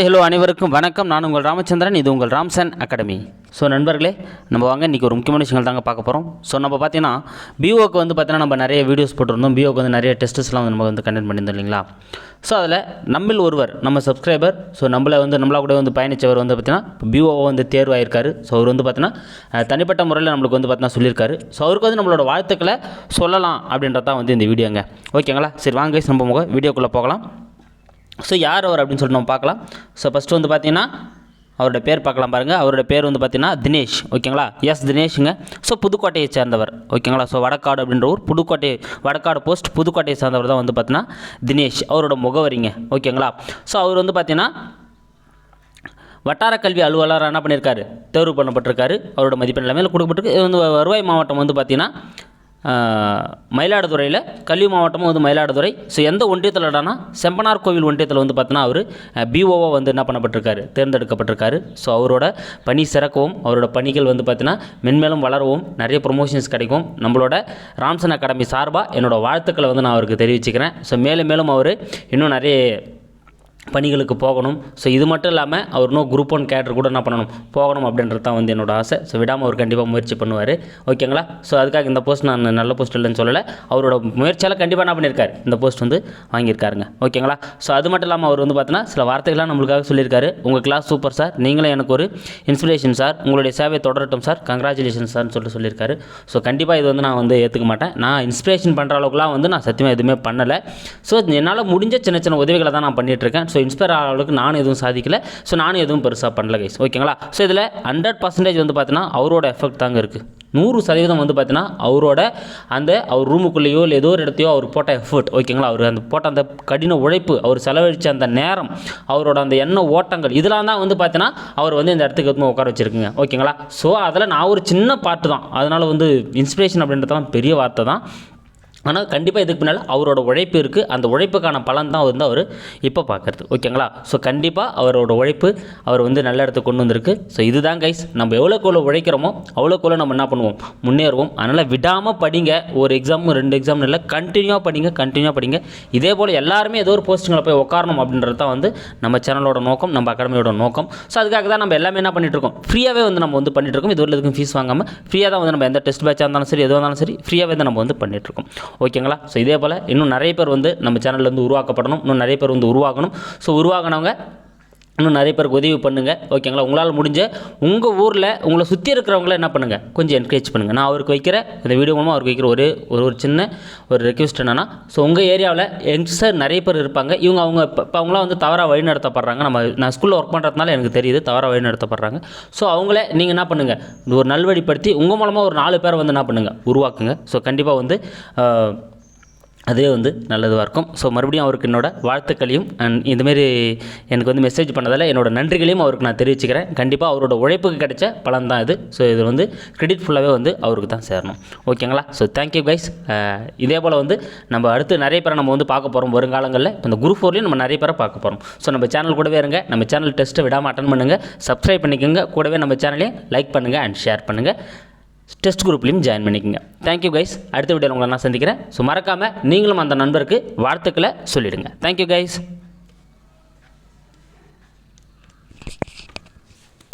Hello அனைவருக்கும் வணக்கம். நான் உங்கள் ராமச்சந்திரன் இது உங்கள் ராம்சன் அகாடமி. ஸோ நண்பர்களே நம்ம வாங்க இன்றைக்கி ஒரு முக்கியமான விஷயங்கள் தாங்க பார்க்க போகிறோம் ஸோ நம்ம பார்த்தீங்கன்னா பிஓக்கு வந்து பார்த்தீங்கன்னா நம்ம நிறைய வீடியோஸ் போட்டிருந்தோம். பிஓக்கு வந்து நிறைய டெஸ்ட்ஸ்லாம் வந்து நம்ம வந்து கண்டெக்ட் பண்ணியிருந்தோம் இல்லைங்களா? ஸோ அதில் நம்மில் ஒருவர் நம்ம சப்ஸ்கிரைபர் ஸோ நம்மளை வந்து நம்மளா கூட வந்து பயணித்தவர் வந்து பார்த்தீங்கன்னா பிஓ வந்து தேர்வாயிருக்காரு. ஸோ அவர் வந்து பார்த்தீங்கன்னா தனிப்பட்ட முறையில் நம்மளுக்கு வந்து பார்த்தீங்கன்னா சொல்லியிருக்காரு. ஸோ அவருக்கு வந்து நம்மளோட வாழ்த்துக்களை சொல்லலாம் அப்படின்றது தான் வந்து இந்த வீடியோங்க ஓகேங்களா சரி வாங்க நம்ம முக வீடியோக்குள்ளே போகலாம். ஸோ யார் அவர் அப்படின்னு சொல்லிட்டு நம்ம பார்க்கலாம். ஸோ ஃபஸ்ட்டு வந்து பார்த்தீங்கன்னா அவரோட பேர் பார்க்கலாம் பாருங்கள் அவரோட பேர் வந்து பார்த்தீங்கன்னா தினேஷ். ஓகேங்களா? எஸ் தினேஷுங்க. ஸோ புதுக்கோட்டையை சேர்ந்தவர். ஓகேங்களா? ஸோ வடக்காடு அப்படின்ற ஊர். புதுக்கோட்டை வடக்காடு போஸ்ட் புதுக்கோட்டையை சேர்ந்தவர் தான் வந்து பார்த்தீங்கன்னா தினேஷ். அவரோட முகவரிங்க. ஓகேங்களா? ஸோ அவர் வந்து பார்த்தீங்கன்னா வட்டார கல்வி அலுவலர் என்ன பண்ணியிருக்காரு? தேர்வு பண்ணப்பட்டிருக்காரு. அவரோட மதிப்பெண் எல்லாமே கொடுக்கப்பட்டிருக்கு. இது வந்து வருவாய் மாவட்டம் வந்து பார்த்தீங்கன்னா மயிலாடுதுறையில் கல்வி மாவட்டமும் வந்து மயிலாடுதுறை. ஸோ எந்த ஒன்றியத்தில்டானா செம்பனார் கோவில் ஒன்றியத்தில் வந்து பார்த்தீங்கன்னா அவர் பிஓவாக வந்து என்ன பண்ணப்பட்டிருக்காரு தேர்ந்தெடுக்கப்பட்டிருக்காரு. ஸோ அவரோட பணி சிறக்கவும் அவரோட பணிகள் வந்து பார்த்தீங்கன்னா மென்மேலும் வளரவும் நிறைய ப்ரொமோஷன்ஸ் கிடைக்கும். நம்மளோட ராம்சன் அகாடமி சார்பாக என்னோடய வாழ்த்துக்களை வந்து நான் அவருக்கு தெரிவிச்சுக்கிறேன். ஸோ மேலும் மேலும் அவர் இன்னும் நிறைய பணிகளுக்கு போகணும். ஸோ இது மட்டும் இல்லாமல் அவர் இன்னும் குரூப் ஒன் கேட்டர் கூட என்ன பண்ணணும்? போகணும் அப்படின்றது தான் வந்து என்னோட ஆசை. ஸோ விடாமல் அவர் கண்டிப்பாக முயற்சி பண்ணுவார். ஓகேங்களா ஸோ அதுக்காக இந்த போஸ்ட் நான் நல்ல போஸ்ட் இல்லைன்னு சொல்லலை. அவரோட முயற்சியால் கண்டிப்பாக என்ன பண்ணியிருக்காரு இந்த போஸ்ட் வந்து வாங்கியிருக்காருங்க. ஓகேங்களா ஸோ அது மட்டும் இல்லாமல் அவர் வந்து பார்த்தீங்கன்னா சில வார்த்தைகள்லாம் நம்மளுக்காக சொல்லியிருக்காரு. உங்கள் கிளாஸ் சூப்பர் சார் நீங்களும் எனக்கு ஒரு இன்ஸ்பிரேஷன் சார் உங்களுடைய சேவை தொடரட்டும் சார் கங்க்ராச்சுலேஷன் சார்னு சொல்லிட்டு சொல்லியிருக்காரு. ஸோ கண்டிப்பாக இது வந்து நான் வந்து ஏற்றுக்க மாட்டேன். நான் இன்ஸ்பிரேஷன் பண்ணுற அளவுக்குலாம் வந்து நான் சத்தியமாக எதுவுமே பண்ணலை. ஸோ என்னால் முடிஞ்ச சின்ன சின்ன உதவிகளை தான் நான் பண்ணிகிட்ருக்கேன் ஸோ இன்ஸ்பயர் ஆகிற அளவுக்கு நானும் எதுவும் சாதிக்கலை. ஸோ நானும் எதுவும் பெருசாக பண்ணல கைஸ் ஓகேங்களா ஸோ இதில் ஹண்ட்ரட் பர்சன்டேஜ் வந்து பார்த்தீங்கன்னா அவரோட எஃபெக்ட் தாங்க இருக்குது நூறு சதவீதம் வந்து பார்த்தீங்கன்னா அவரோட அந்த அவர் ரூமுக்குள்ளேயோ இல்லை ஏதோ ஒரு இடத்தையோ அவர் போட்ட எஃபர்ட் ஓகேங்களா அவர் அந்த போட்ட அந்த கடின உழைப்பு அவர் செலவழித்த அந்த நேரம் அவரோட அந்த எண்ண ஓட்டங்கள் இதெல்லாம் தான் வந்து பார்த்தீங்கன்னா அவர் வந்து இந்த இடத்துக்கு வந்து உட்கார வச்சுருக்குங்க. ஓகேங்களா ஸோ அதில் நான் ஒரு சின்ன பாட்டு தான். அதனால் வந்து இன்ஸ்பிரேஷன் அப்படின்றதெல்லாம் பெரிய வார்த்தை தான். ஆனால் கண்டிப்பாக இதுக்கு பின்னால் அவரோட உழைப்பு இருக்குது அந்த உழைப்புக்கான பலன் தான் வந்து அவர் இப்போ பார்க்குறது ஓகேங்களா? ஸோ கண்டிப்பாக அவரோட உழைப்பு அவர் வந்து நல்ல இடத்துக்கு கொண்டு வந்திருக்கு. ஸோ இதுதான் கைஸ் நம்ம எவ்வளோக்கு எவ்வளோ உழைக்கிறோமோ அவ்வளோக்கு நம்ம என்ன பண்ணுவோம்? முன்னேறுவோம். அதனால் விடாமல் படிங்க. ஒரு எக்ஸாம் ரெண்டு எக்ஸாம் இல்லை கண்டினியூவாக படிங்க கண்டினியூவாக படிங்க. இதே போல் எல்லாருமே ஏதோ ஒரு போஸ்ட்டுங்களை போய் உட்காரணும் அப்படின்றது தான் வந்து நம்ம சேனலோட நோக்கம் நம்ம அகாடமியோட நோக்கம். ஸோ அதுக்காக தான் நம்ம எல்லாமே என்ன பண்ணிட்டு ஃப்ரீயாகவே வந்து நம்ம வந்து பண்ணிட்டு இருக்கோம். இது ஒரு எதுக்கும் ஃபீஸ் வாங்காமல் ஃப்ரீயாக தான் வந்து நம்ம எந்த டெஸ்ட் பேட்சாக இருந்தாலும் சரி எதுவாக இருந்தாலும் சரி ஃப்ரீயாகவே தான் நம்ம வந்து பண்ணிட்டு இருக்கோம். ஓகேங்களா? ஸோ இதே போல் இன்னும் நிறைய பேர் வந்து நம்ம சேனல்ல வந்து உருவாக்கப்படணும். இன்னும் நிறைய பேர் வந்து உருவாகணும். ஸோ உருவாகினவங்க இன்னும் நிறைய பேருக்கு உதவி பண்ணுங்கள் ஓகேங்களா உங்களால் முடிஞ்ச உங்கள் ஊரில் உங்களை சுற்றி இருக்கிறவங்கள என்ன பண்ணுங்கள் கொஞ்சம் என்கரேஜ் பண்ணுங்கள் நான் அவருக்கு வைக்கிற இந்த வீடியோ மூலமாக அவருக்கு வைக்கிற ஒரு ஒரு ஒரு சின்ன ஒரு ரெக்வஸ்ட் என்னென்னா ஸோ உங்கள் ஏரியாவில் யங்ஸ்டர் நிறைய பேர் இருப்பாங்க. இவங்க அவங்க இப்போ அவங்களாம் வந்து தவறாக வழிநடத்தப்படுறாங்க நம்ம நான் ஸ்கூலில் ஒர்க் பண்ணுறதுனால எனக்கு தெரியுது தவறாக வழிநடத்தப்படுறாங்க ஸோ அவங்கள நீங்கள் என்ன பண்ணுங்கள் ஒரு நல்வழிப்படுத்தி உங்கள் மூலமாக ஒரு நாலு பேரை வந்து என்ன பண்ணுங்கள் உருவாக்குங்க. ஸோ கண்டிப்பாக வந்து அதுவே அதே வந்து நல்லதுவாக இருக்கும். ஸோ மறுபடியும் அவருக்கு என்னோடய வாழ்த்துக்களையும் அண்ட் இந்தமாரி எனக்கு வந்து மெசேஜ் பண்ணதால் என்னோடய நன்றிகளையும் அவருக்கு நான் தெரிவிச்சுக்கிறேன். கண்டிப்பாக அவரோட உழைப்புக்கு கிடைச்ச பலன் தான் இது. ஸோ இது வந்து கிரெடிட் ஃபுல்லாகவே வந்து அவருக்கு தான் சேரணும். ஓகேங்களா ஸோ தேங்க்யூ கைஸ் இதே போல் வந்து நம்ம அடுத்து நிறைய பேரை நம்ம வந்து பார்க்க போகிறோம் வருங்காலங்களில். இப்போ இந்த குரூப் ஃபோர்லேயும் நம்ம நிறைய பேரை பார்க்க போகிறோம் ஸோ நம்ம சேனல் கூடவே இருங்க. நம்ம சேனல் டெஸ்ட்டை விடாமல் அட்டன் பண்ணுங்கள் சப்ஸ்கிரைப் பண்ணிக்கோங்க. கூடவே நம்ம சேனலையும் லைக் பண்ணுங்கள் அண்ட் ஷேர் பண்ணுங்கள் டெஸ்ட் குரூப்லையும் ஜாயின் பண்ணிக்கோங்க. தேங்க்யூ கைஸ் அடுத்த வீடியோவில் உங்களை நான் சந்திக்கிறேன். ஸோ மறக்காமல் நீங்களும் அந்த நண்பருக்கு வாழ்த்துக்களை சொல்லிடுங்க. Thank you guys